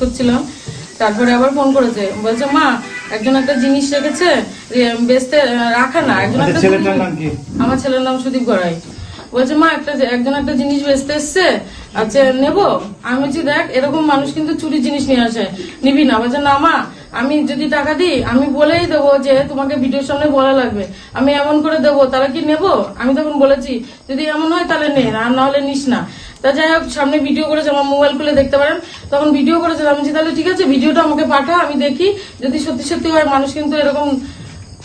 করছিলাম। তারপরে আবার ফোন করেছে। বলছে মা একজন একটা জিনিস রেখেছে বেচতে রাখা না। একজন আচ্ছা একটা আমার ছেলের নাম সুদীপ গড়াই। বলছে মা একটা একজন একটা জিনিস বেচতে এসছে আচ্ছা নেব? আমি বলছি দেখ এরকম মানুষ কিন্তু চুরি জিনিস নিয়ে আসে। নিবি না। বলছে না মা আমি যদি টাকা দিই আমি বলেই দেবো যে তোমাকে ভিডিওর সামনে বলা লাগবে। আমি এমন করে দেবো তাহলে কি নেব? আমি তখন বলেছি যদি এমন হয় তাহলে নে আর না হলে নিস না। তা যাই হোক সামনে ভিডিও করেছে আমার মোবাইল খুলে দেখতে পারেন। তখন ভিডিও করেছে আমি তাহলে ঠিক আছে ভিডিওটা আমাকে পাঠা আমি দেখি। যদি সত্যি সত্যি হয় মানুষ কিন্তু এরকম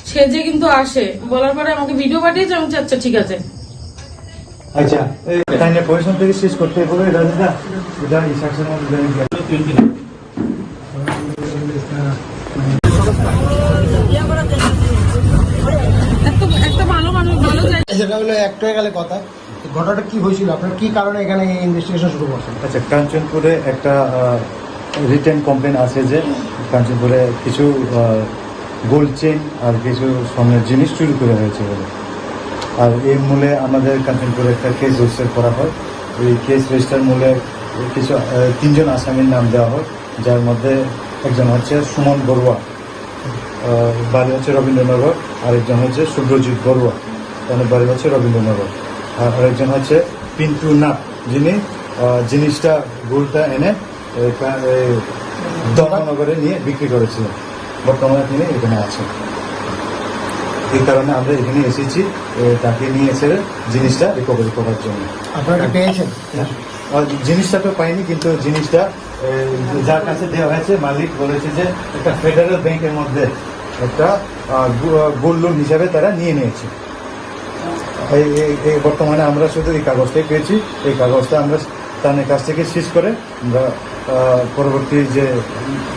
সেজে কিন্তু আসে। বলার পরে আমাকে ভিডিও পাঠিয়েছে আমি আচ্ছা ঠিক আছে। আচ্ছা এই তাইলে পজিশন থেকে শেষ করতে হবে রাজদা এটা ইনস্ট্রাকশন মধ্যে একটা একটা ভালো মানুষ ভালো জায়গা। সেটা হলো একটা গেলে কথা। ঘটনাটা কি হয়েছিল? আপনার কি কারণে এখানে ইনভেস্টিগেশন শুরু করছেন? আচ্ছা কাঞ্চনপুরে একটা রিটার্ন কমপ্লেন আছে যে কাঞ্চনপুরে কিছু গোল্ড চেন আর কিছু স্বর্ণের জিনিস চুরি করে হয়েছে বলে। আর এই মূলে আমাদের কাঞ্চনপুরে একটা কেস রেজিস্টার করা হয়। ওই কেস রেজিস্টার মূলে কিছু তিনজন আসামির নাম দেওয়া হয়, যার মধ্যে একজন হচ্ছে সুমন বড়ুয়া বাড়ি হচ্ছে রবীন্দ্রনগর, আরেকজন হচ্ছে শুভ্রজিৎ বড়ুয়া, তার বাড়ি হচ্ছে রবীন্দ্রনগর। আর আরেকজন হচ্ছে পিন্টু নাথ যিনি জিনিসটা গুড়টা এনে এই নিয়ে বিক্রি করেছিলেন। বর্তমানে তিনি এখানে আছেন। এই কারণে আমরা এখানে এসেছি তাকে নিয়ে এসে জিনিসটা রিকভারি করার জন্য। আপনারা পেয়েছেন? জিনিসটা তো পাইনি কিন্তু জিনিসটা যার কাছে দেওয়া হয়েছে মালিক বলেছে যে একটা ফেডারেল ব্যাংকের মধ্যে একটা গোল্ড লোন হিসাবে তারা নিয়ে নিয়েছে। এই এই- এই বর্তমানে আমরা শুধু এই কাগজটাই পেয়েছি। এই কাগজটা আমরা তাদের কাছ থেকে সিজ করে আমরা পরবর্তী যে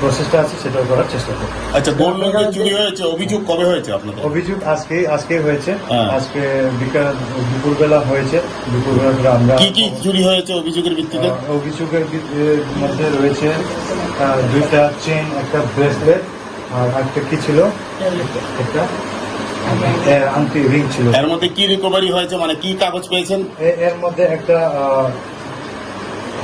প্রসেসটা আছে সেটা করার চেষ্টা করব। আচ্ছা গোল্ড লোন চুরি হয়েছে অভিযোগ কবে হয়েছে আপনাদের? অভিযোগ আজকে আজকে হয়েছে। হ্যাঁ। আজকে বিকাল দুপুরবেলা হয়েছে। দুপুরবেলা করে আমরা কি কি চুরি হয়েছে অভিযোগের ভিত্তিতে? অভিযোগের মধ্যে রয়েছে দুইটা চেন একটা ব্রেসলেট আর একটা কি ছিল? একটা আংটি রিং ছিল। এর মধ্যে কি রিকভারি হয়েছে? মানে কি কাগজ পেয়েছেন? এর মধ্যে একটা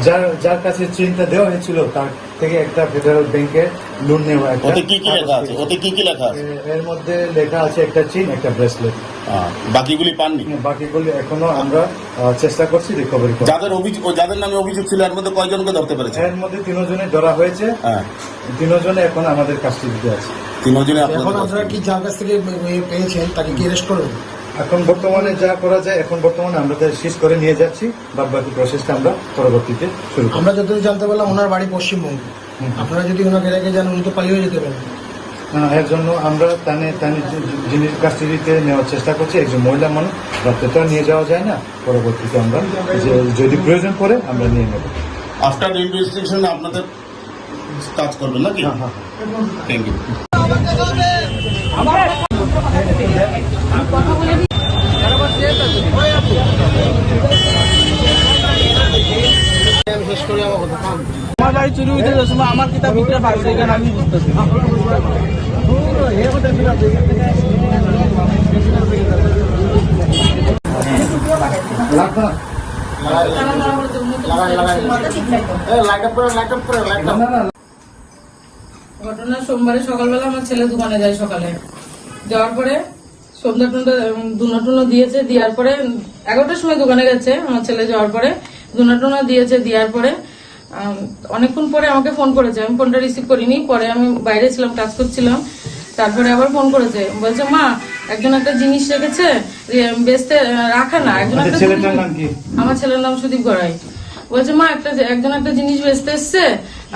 যার যার কাছে চেনটা দেওয়া হয়েছিল তার থেকে একটা ফেডারেল ব্যাংকের লোন নেওয়া ওতে কি কি লেখা আছে? ওতে কি কি লেখা আছে? এর মধ্যে লেখা আছে একটা চেন একটা ব্রেসলেট বাকিগুলি পাননি? বাকিগুলি এখনও আমরা চেষ্টা করছি রিকভারি করার। যাদের অভিযোগ যাদের নামে অভিযোগ ছিল এর মধ্যে কয়জনকে ধরতে পেরেছে? এর মধ্যে তিনজনে ধরা হয়েছে। হ্যাঁ। তিনজনে এখন আমাদের কাস্টডিতে আছে। তিনজনে এখন আপনারা কি যার কাছ থেকে পেয়েছেন তাকে কি অ্যারেস্ট করবেন? এখন বর্তমানে যা করা যায় এখন বর্তমানে আমরা শেষ করে নিয়ে যাচ্ছি বাদ বাকি প্রসেসটা আমরা পরবর্তীতে শুরু আমরা যতদূর জানতে পারলাম ওনার বাড়ি পশ্চিমবঙ্গ। আপনারা যদি ওনাকে রেখে যান উনি তো পালিয়ে যেতে পারেন। এর জন্য আমরা তানে তানে জিনিস কাস্টডিতে নেওয়ার চেষ্টা করছি একজন মহিলা মানুষ রাত্রেটা নিয়ে যাওয়া যায় না। পরবর্তীতে আমরা যদি প্রয়োজন পড়ে আমরা নিয়ে নেব। আফটার ইনভেস্টিগেশন আপনাদের কাজ করবেন নাকি? হ্যাঁ হ্যাঁ। থ্যাংক ইউ আমার বাড়ি চুরি হইতে যাচ্ছে আমার কিতাব ভিতরে পাইছে এখানে আমি বুঝতেছি রাখো না। লাগাই লাগাই এই লাইট আপ করে লাইট আপ করে লাইট আপ না, না, না। ঘটনা সোমবারে সকালবেলা আমার ছেলে দোকানে যায় সকালে। যাওয়ার পরে সন্ধ্যা টুন্ডা দুনা টুনা দিয়েছে দেওয়ার পরে এগারোটার সময় দোকানে গেছে আমার ছেলে যাওয়ার পরে। দুনা টুনা দিয়েছে দেওয়ার পরে অনেকক্ষণ পরে আমাকে ফোন করেছে। আমি ফোনটা রিসিভ করিনি পরে আমি বাইরে ছিলাম কাজ করছিলাম। তারপরে আবার ফোন করেছে। বলছে মা একজন একটা জিনিস রেখেছে বেচতে রাখা না। একজন একটা আমার ছেলের নাম সুদীপ গড়াই। বলছে, মা, একটা একজন একটা জিনিস বেচতে এসছে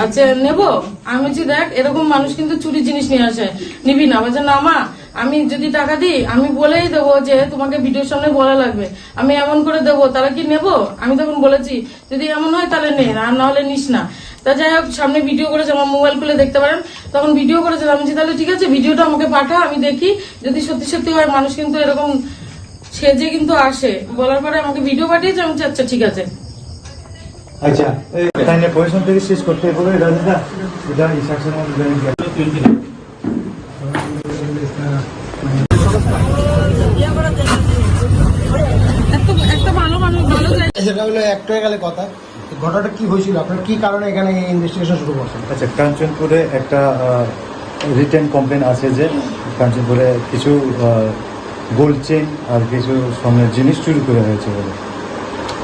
আচ্ছা নেব? আমি বলছি, দেখ, এরকম মানুষ কিন্তু চুরি জিনিস নিয়ে আসে। নিবি না। বলছে, না, মা, আমি যদি টাকা দিই, আমি বলেই দেবো যে, তোমাকে ভিডিওর সামনে বলা লাগবে। আমি এমন করে দেবো, তারা কি নেব? আমি তখন বলেছি, যদি এমন হয়, তাহলে নে, আর না হলে নিস না। তা যাই হোক, সামনে ভিডিও করেছে, আমার মোবাইল খুলে দেখতে পারেন। তখন ভিডিও করেছে, আমি তাহলে ঠিক আছে, ভিডিওটা আমাকে পাঠা, আমি দেখি। যদি সত্যি সত্যি হয়, মানুষ কিন্তু এরকম সেজে কিন্তু আসে। বলার পরে আমাকে ভিডিও পাঠিয়েছে, আমি আচ্ছা ঠিক আছে। আচ্ছা তাইলে পজিশন থেকে শেষ করতে হবে রাজদা এটা ইনস্ট্রাকশন সেটা হলো গেলে কথা। ঘটনাটা কি হয়েছিল? আপনার কি কারণে এখানে ইনভেস্টিগেশন শুরু করছেন? আচ্ছা কাঞ্চনপুরে একটা রিটার্ন কমপ্লেন আছে যে কাঞ্চনপুরে কিছু গোল্ড চেন আর কিছু স্বর্ণের জিনিস চুরি করে হয়েছে বলে।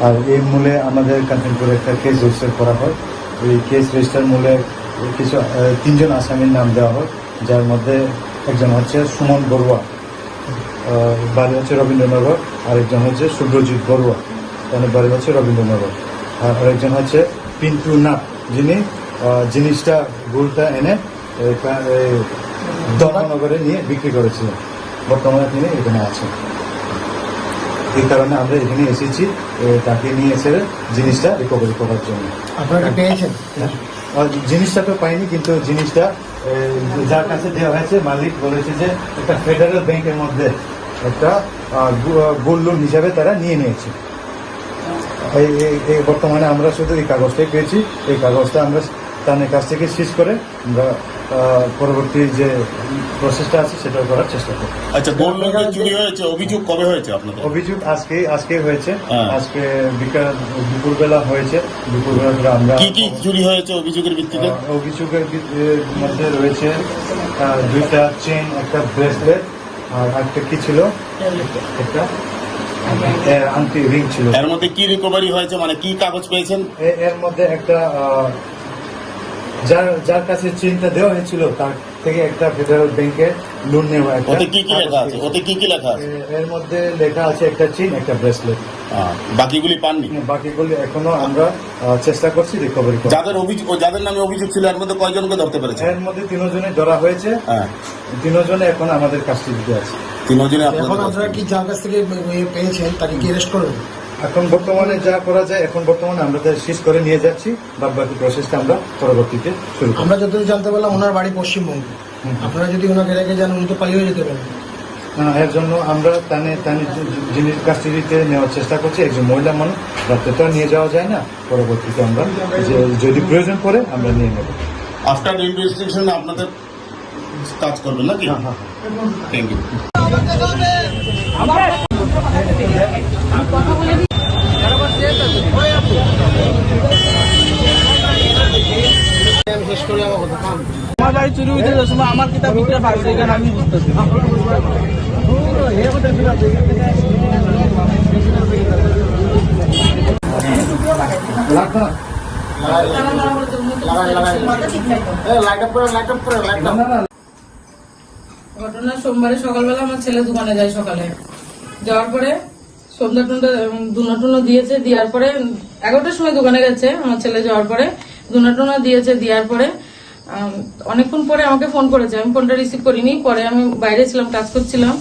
আর এই মূলে আমাদের কাঞ্চনপুরে একটা কেস রেজিস্টার করা হয়। ওই কেস রেজিস্টার মূলে কিছু তিনজন আসামির নাম দেওয়া হয় যার মধ্যে একজন হচ্ছে সুমন বড়ুয়া বাড়ি হচ্ছে রবীন্দ্রনগর আরেকজন হচ্ছে শুভ্রজিৎ বড়ুয়া তার বাড়ি হচ্ছে রবীন্দ্রনগর। আর আরেকজন হচ্ছে পিন্টু নাথ যিনি জিনিসটা গুলটা এনে এই এই দমনগরে নিয়ে বিক্রি করেছিলেন। বর্তমানে তিনি এখানে আছেন। এই কারণে আমরা এখানে এসেছি তাকে নিয়ে এসে জিনিসটা রিকভারি করার জন্য। আপনারা পেয়েছেন? আর জিনিসটা তো পাইনি কিন্তু জিনিসটা যার কাছে দেওয়া হয়েছে মালিক বলেছে যে একটা ফেডারেল ব্যাংকের মধ্যে একটা গোল্ড লোন হিসাবে তারা নিয়ে নিয়েছে। এই বর্তমানে আমরা শুধু এই কাগজটাই পেয়েছি এই কাগজটা আমরা তাদের কাছ থেকে শেষ করে আমরা পরবর্তী যে প্রসেসটা আছে সেটা করার চেষ্টা করব। আচ্ছা গোল্ড লোন চুরি হয়েছে? অভিযোগ কবে হয়েছে আপনাদের? অভিযোগ আজকে আজকে হয়েছে। হ্যাঁ। আজকে বিকাল দুপুরবেলা হয়েছে। দুপুরবেলা করে আমরা কি কি চুরি হয়েছে অভিযোগের ভিত্তিতে? অভিযোগের মধ্যে রয়েছে দুইটা চেন একটা ব্রেসলেট আর একটা কি ছিল? একটা আংটি রিং ছিল। এর মধ্যে কি রিকভারি হয়েছে? মানে কি কাগজ পেয়েছেন? এর মধ্যে একটা আহ, যার যার কাছে চেনটা দেওয়া হয়েছিল তার থেকে একটা ফেডারেল ব্যাংকে লোন নেওয়া ওতে কি কি লেখা আছে? ওতে কি কি লেখা আছে? এর মধ্যে লেখা আছে একটা চেন একটা ব্রেসলেট বাকিগুলি পাননি? বাকিগুলি এখনও আমরা আহ, চেষ্টা করছি রিকভারি করার। যাদের অভিযোগ যাদের নামে অভিযোগ ছিল এর মধ্যে কয়জনকে ধরতে পেরেছে? এর মধ্যে তিনজনে ধরা হয়েছে। হ্যাঁ। তিনজনে এখন আমাদের কাস্টডিতে আছে। তিনজনে এখন আপনারা কি যার কাছ থেকে পেয়েছেন তাকে কি অ্যারেস্ট করবেন? এখন বর্তমানে যা করা যায় এখন বর্তমানে আমরা তা শেষ করে নিয়ে যাচ্ছি বাদ বাকি প্রসেসটা আমরা পরবর্তীতে শুরু করব। আমরা যতদূর জানতে পারলাম ওনার বাড়ি পশ্চিমবঙ্গে। আপনারা যদি ওনাকে রেখে যান উনি তো পালিয়ে যেতে পারেন। এর জন্য আমরা তানে তানে যিনি কাস্টডিতে নেওয়ার চেষ্টা করছি একজন মহিলা মানুষ রাত্রে তো আর নিয়ে যাওয়া যায় না। পরবর্তীতে আমরা যে- যদি প্রয়োজন পড়ে আমরা নিয়ে নেব। আফটার ইনভেস্টিগেশন আপনাদের কাজ করবেন নাকি? হ্যাঁ হ্যাঁ। থ্যাংক ইউ শেষ করে আমার বাড়ি চুরি হইতে সময় আমার কিতাব ভাগছে এখানে আমি বুঝতেছি। ঘটনা সোমবারে সকালবেলা আমার ছেলে দোকানে যায় সকালে। যাওয়ার পরে সন্ধ্যা টুন্ডা দুনা টুনা দিয়েছে দেওয়ার পরে এগারোটার সময় দোকানে গেছে আমার ছেলে যাওয়ার পরে। দুনা টুনা দিয়েছে দেওয়ার পরে অনেকক্ষণ পরে আমাকে ফোন করেছে। আমি ফোনটা রিসিভ করিনি পরে আমি বাইরে ছিলাম কাজ করছিলাম।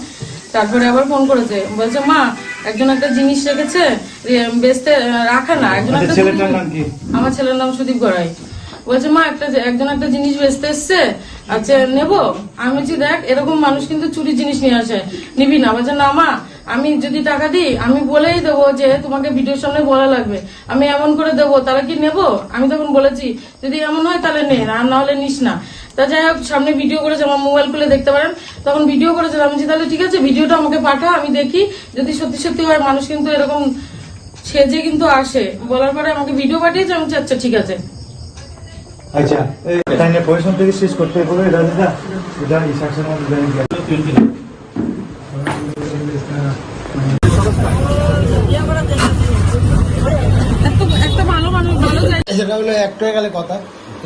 তারপরে আবার ফোন করেছে। বলছে মা একজন একটা জিনিস রেখেছে বেচতে রাখে না। একজন আচ্ছা আমার ছেলের নাম সুদীপ গড়াই। বলছে মা একটা একজন একটা জিনিস বেচতে এসছে আচ্ছা নেব? আমি বলছি দেখ এরকম মানুষ কিন্তু চুরি জিনিস নিয়ে আসে। নিবি না। বলছে না মা আমি যদি টাকা দিই, আমি বলেই দেবো যে তোমাকে ভিডিওর সামনে বলা লাগবে। আমি এমন করে দেবো তাহলে কি নেব? আমি তখন বলেছি, যদি এমন হয় তাহলে নে, আর না হলে নিস না। তা যাই হোক, সামনে ভিডিও করেছে, আমার মোবাইল খুলে দেখতে পারেন। তখন ভিডিও করেছে, আমি তাহলে ঠিক আছে ভিডিওটা আমাকে পাঠা, আমি দেখি। যদি সত্যি সত্যি হয়, মানুষ কিন্তু এরকম সেজে কিন্তু আসে। বলার পরে আমাকে ভিডিও পাঠিয়েছে, আমি আচ্ছা ঠিক আছে। আচ্ছা পরিশ্রম থেকে শেষ করতে বলে রাজিদা, এটা এই সেকশনের মধ্যে দেন। একটা ভালো মানুষ ভালো চাই সেটা হলো একটু গেলে কথা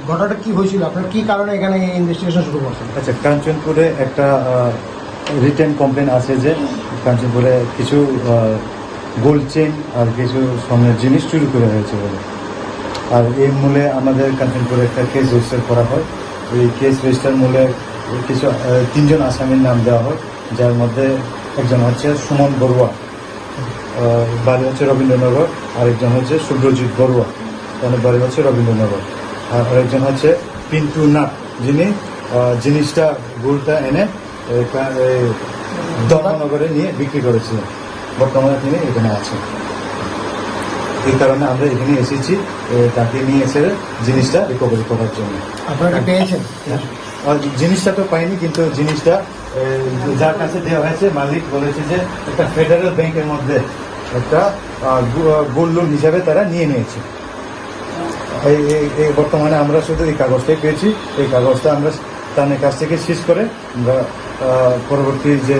ঘটনাটা কি হয়েছিল, আপনার কি কারণে এখানে ইনভেস্টিগেশন শুরু করছেন? আচ্ছা কাঞ্চনপুরে একটা রিটার্ন কমপ্লেন আছে যে কাঞ্চনপুরে কিছু গোল্ড চেন আর কিছু স্বর্ণের জিনিস চুরি করে হয়েছে বলে। আর এই মূলে আমাদের কাঞ্চনপুরে একটা কেস রেজিস্টার করা হয়। ওই কেস রেজিস্টার মূলে কিছু তিনজন আসামির নাম দেওয়া হয়, যার মধ্যে একজন হচ্ছে সুমন বড়ুয়া বাড়ি হচ্ছে রবীন্দ্রনগর, আরেকজন হচ্ছে শুভ্রজিৎ বড়ুয়া। তার বাড়ি হচ্ছে রবীন্দ্রনগর। আর আরেকজন হচ্ছে পিন্টু নাথ যিনি জিনিসটা গুলটা এনে দমনগরে নিয়ে বিক্রি করেছিলেন। বর্তমানে তিনি এখানে আছেন। এই কারণে আমরা এখানে এসেছি তাকে নিয়ে এসে জিনিসটা রিকভারি করার জন্য। আপনারা পেয়েছেন? আর জিনিসটা তো পাইনি কিন্তু জিনিসটা যার কাছে দেওয়া হয়েছে মালিক বলেছে যে একটা ফেডারেল ব্যাংকের মধ্যে একটা গোল্ড লোন হিসাবে তারা নিয়ে নিয়েছে। এই এই- এই বর্তমানে আমরা শুধু এই কাগজটাই পেয়েছি। এই কাগজটা আমরা তাদের কাছ থেকে সিজ করে আমরা পরবর্তী যে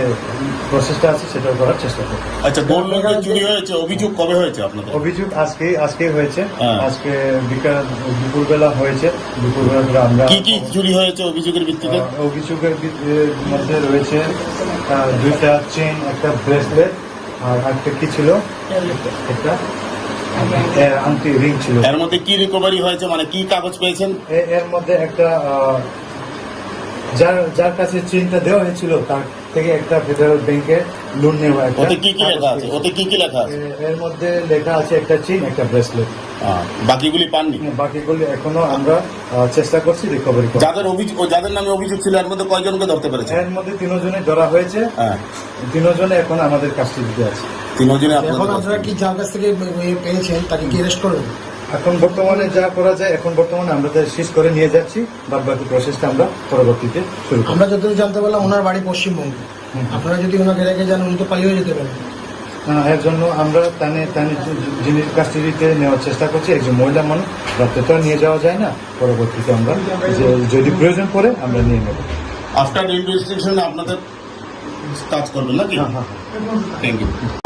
প্রসেসটা আছে সেটা করার চেষ্টা করব। আচ্ছা গোল্ড লোন চুরি হয়েছে অভিযোগ কবে হয়েছে আপনাদের? অভিযোগ আজকে আজকে হয়েছে। হ্যাঁ। আজকে বিকাল দুপুরবেলা হয়েছে। দুপুরবেলা আমরা কি কি চুরি হয়েছে অভিযোগের ভিত্তিতে? অভিযোগের মধ্যে রয়েছে দুইটা চেন একটা ব্রেসলেট আর একটা কি ছিল? একটা আংটি রিং ছিল। এর মধ্যে কি রিকভারি হয়েছে? মানে কি কাগজ পেয়েছেন? এর মধ্যে একটা যার যার কাছে চেনটা দেওয়া হয়েছিল তার থেকে একটা ফেডারেল ব্যাংকে লোন নেওয়া ওতে কি কি লেখা আছে? ওতে কি কি লেখা আছে? এর মধ্যে লেখা আছে একটা চেন একটা ব্রেসলেট বাকিগুলি পাননি? বাকিগুলি এখনও আমরা চেষ্টা করছি রিকভারি করার। যাদের অভিযোগ যাদের নামে অভিযোগ ছিল এর মধ্যে কয়জনকে ধরতে পেরেছে? এর মধ্যে তিনজনে ধরা হয়েছে। হ্যাঁ। তিনজনে এখন আমাদের কাস্টডিতে আছে। তিনজনে এখন আপনারা কি যার কাছ থেকে পেয়েছেন তাকে কি অ্যারেস্ট করবেন? এখন বর্তমানে যা করা যায় এখন বর্তমানে আমরা তা শেষ করে নিয়ে যাচ্ছি বাদ বাকি প্রসেসটা আমরা পরবর্তীতে শুরু আমরা যতদূর জানতে পারলাম ওনার বাড়ি পশ্চিমবঙ্গে। আপনারা যদি ওনাকে রেখে যান উনি তো পালিয়ে যেতে পারেন। এর জন্য আমরা তানে তানে যিনি কাস্টডিতে নেওয়ার চেষ্টা করছি একজন মহিলা মানুষ রাত্রে তো আর নিয়ে যাওয়া যায় না। পরবর্তীতে আমরা যদি প্রয়োজন পড়ে আমরা নিয়ে নেব। আফটার ইনভেস্টিগেশন আপনাদের কাজ করবেন নাকি? হ্যাঁ হ্যাঁ। থ্যাংক ইউ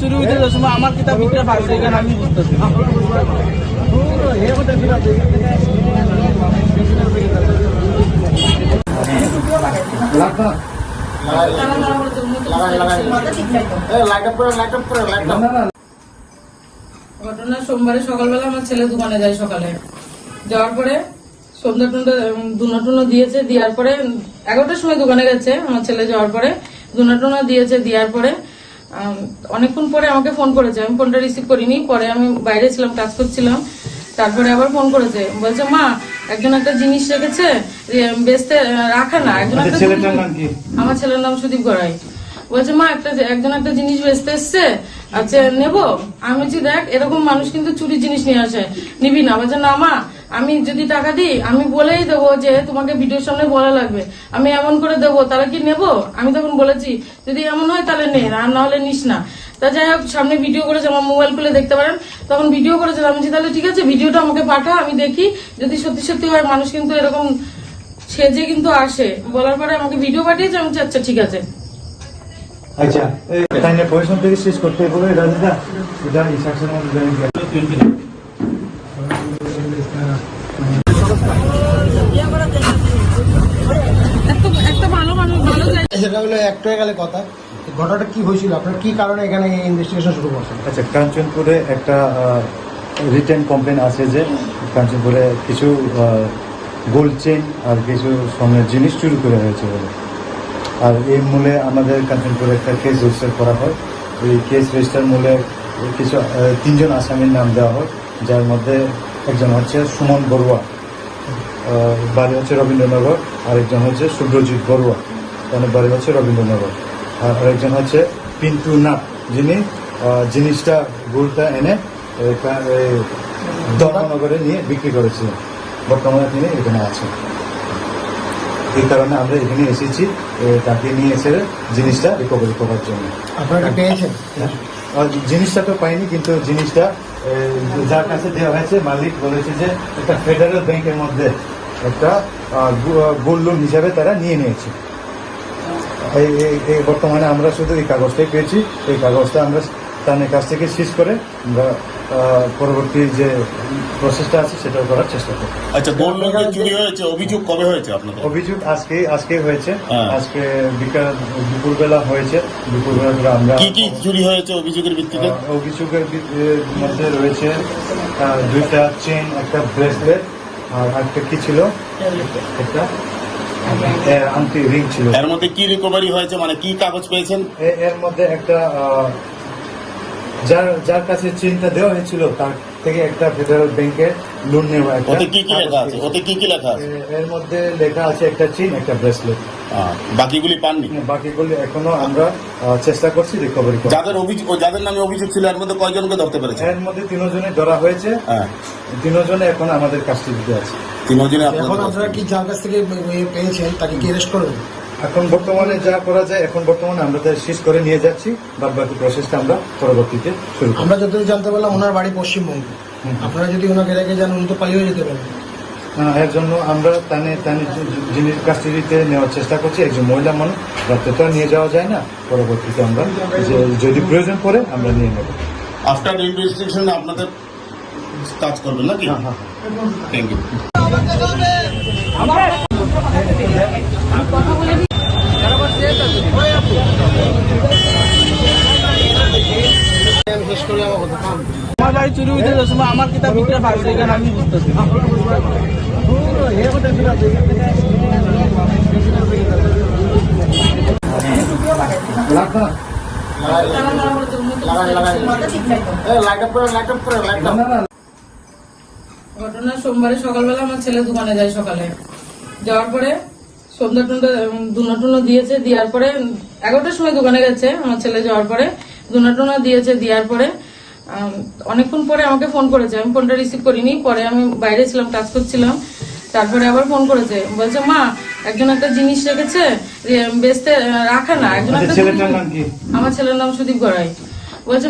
চুরি হইতে সময় আমার কিতাব বিক্রি ভাগছে এখানে আমি বুঝতেছি না। লাগবে না? লাগাই লাগাই লাইট আপ করে লাইট আপ করে লাইট আপ না, না, ঘটনা সোমবারে সকালবেলা আমার ছেলে দোকানে যায় সকালে। যাওয়ার পরে সন্ধ্যা টুন্ডা দুনা টুনা দিয়েছে দেওয়ার পরে এগারোটার সময় দোকানে গেছে আমার ছেলে যাওয়ার পরে। দুনা টুনা দিয়েছে দেওয়ার পরে অনেকক্ষণ পরে আমাকে ফোন করেছে। আমি ফোনটা রিসিভ করিনি পরে আমি বাইরে ছিলাম কাজ করছিলাম। তারপরে আবার ফোন করেছে। বলছে মা একজন একটা জিনিস রেখেছে বেচতে রাখা না। একজন কি? আমার ছেলের নাম সুদীপ গড়াই। বলছে, মা, একটা একজন একটা জিনিস বেচতে এসছে আচ্ছা নেব? আমি বলছি, দেখ, এরকম মানুষ কিন্তু চুরি জিনিস নিয়ে আসে। নিবি না। বলছে, না, মা, আমি যদি টাকা দিই, আমি বলেই দেবো যে তোমাকে ভিডিওর সামনে বলা লাগবে। আমি এমন করে দেবো, তারা কি নেব? আমি তখন বলেছি, যদি এমন হয়, তাহলে নে, আর না হলে নিস না। তা যাই হোক, সামনে ভিডিও করেছে, আমার মোবাইল খুলে দেখতে পারেন। তখন ভিডিও করেছে, আমি তাহলে ঠিক আছে, ভিডিওটা আমাকে পাঠা, আমি দেখি। যদি সত্যি সত্যি হয়, মানুষ কিন্তু এরকম সেজে কিন্তু আসে। বলার পরে আমাকে ভিডিও পাঠিয়েছে, আমি আচ্ছা ঠিক আছে। আচ্ছা এই তাই না পরিশ্রম থেকে শেষ করতে বলে রাজিদা এটা ইনস্ট্রাকশন সেটা হলো একটা গেলে কথা। ঘটনাটা কি হয়েছিল? আপনার কি কারণে এখানে ইনভেস্টিগেশন শুরু করছেন? আচ্ছা কাঞ্চনপুরে একটা রিটার্ন কমপ্লেন আছে যে কাঞ্চনপুরে কিছু গোল্ড চেন আর কিছু স্বর্ণের জিনিস চুরি করে হয়েছে বলে। আর এই মূলে আমাদের কাঞ্চনপুরে একটা কেস রেজিস্টার করা হয়। এই কেস রেজিস্টার মূলে কিছু তিনজন আসামির নাম দেওয়া হয় যার মধ্যে একজন হচ্ছে সুমন বড়ুয়া বাড়ি হচ্ছে রবীন্দ্রনগর আরেকজন হচ্ছে শুভ্রজিৎ বড়ুয়া তার বাড়ি হচ্ছে রবীন্দ্রনগর। আর আরেকজন হচ্ছে পিন্টু নাথ যিনি জিনিসটা গুড়টা এনে ধর্মনগরে নিয়ে বিক্রি করেছিলেন। বর্তমানে তিনি এখানে আছেন। এই কারণে আমরা এখানে এসেছি তাকে নিয়ে এসে জিনিসটা রিকভারি করার জন্য। আপনারা পেয়েছেন? আর জিনিসটা তো পাইনি কিন্তু জিনিসটা যার কাছে দেওয়া হয়েছে মালিক বলেছে যে একটা ফেডারেল ব্যাংকের মধ্যে একটা গোল্ড লোন হিসাবে তারা নিয়ে নিয়েছে। এই বর্তমানে আমরা শুধু এই কাগজটাই পেয়েছি এই কাগজটা আমরা তাদের কাছ থেকে শেষ করে আমরা পরবর্তী যে প্রসেসটা আছে সেটা করার চেষ্টা করব। আচ্ছা গোল্ড লোন চুরি হয়েছে অভিযোগ কবে হয়েছে আপনাদের? অভিযোগ আজকে আজকে হয়েছে। হ্যাঁ। আজকে বিকাল দুপুরবেলা হয়েছে। দুপুরবেলা আমরা কি কি চুরি হয়েছে অভিযোগের ভিত্তিতে? অভিযোগের মধ্যে রয়েছে দুইটা চেন একটা ব্রেসলেট আর একটা কি ছিল? একটা আংটি রিং ছিল। এর মধ্যে কি রিকভারি হয়েছে? মানে কি কাগজ পেয়েছেন? এর মধ্যে একটা যার যার কাছে চেনটা দেওয়া হয়েছিল তার থেকে একটা ফেডারেল ব্যাংকে লোন নেওয়া ওতে কি কি লেখা আছে? ওতে কি কি লেখা আছে? এর মধ্যে লেখা আছে একটা চেন একটা ব্রেসলেট বাকিগুলি পাননি? বাকিগুলি এখনও আমরা আহ, চেষ্টা করছি রিকভারি করার। যাদের অভিযোগ যাদের নামে অভিযোগ ছিল এর মধ্যে কয়জনকে ধরতে পেরেছে? এর মধ্যে তিনজনে ধরা হয়েছে। হ্যাঁ। তিনজনে এখন আমাদের কাস্টডিতে আছে। তিনজনে এখন আপনারা কি যার কাছ থেকে পেয়েছেন তাকে কি অ্যারেস্ট করবেন? এখন বর্তমানে যা করা যায় এখন বর্তমানে আমরা তাই শেষ করে নিয়ে যাচ্ছি। বাদ বাকি প্রসেসটা আমরা পরবর্তীতে শুরু করব। আমরা যতদূর জানতে পারলাম ওনার বাড়ি পশ্চিমবঙ্গে। আপনারা যদি ওনাকে রেখে যান উনি তো পালিয়ে যেতে পারেন হ্যাঁ, এর জন্য আমরা তানে তানে যিনি কাস্টডিতে নেওয়ার চেষ্টা করছি একজন মহিলা মানুষ রাত্রে তো নিয়ে যাওয়া যায় না। পরবর্তীতে আমরা যে- যদি প্রয়োজন পড়ে আমরা নিয়ে নেব। আফটার ইনভেস্টিগেশন আপনাদের কাজ করবেন নাকি? হ্যাঁ হ্যাঁ থ্যাংক ইউ ঘটনা সোমবারে সকালবেলা আমার ছেলে দোকানে যায় সকালে। যাওয়ার পরে সন্ধ্যা টুন্ডা দুনা টুনা দিয়েছে দেওয়ার পরে এগারোটার সময় দোকানে গেছে আমার ছেলে যাওয়ার পরে। দুনা টুনা দিয়েছে দেওয়ার পরে অনেকক্ষণ পরে আমাকে ফোন করেছে। আমি ফোনটা রিসিভ করিনি পরে আমি বাইরে ছিলাম কাজ করছিলাম। তারপরে আবার ফোন করেছে। বলছে মা একজন একটা জিনিস রেখেছে বেচতে রাখে না। একজন আচ্ছা একটা আমার ছেলের নাম সুদীপ গড়াই। বলছে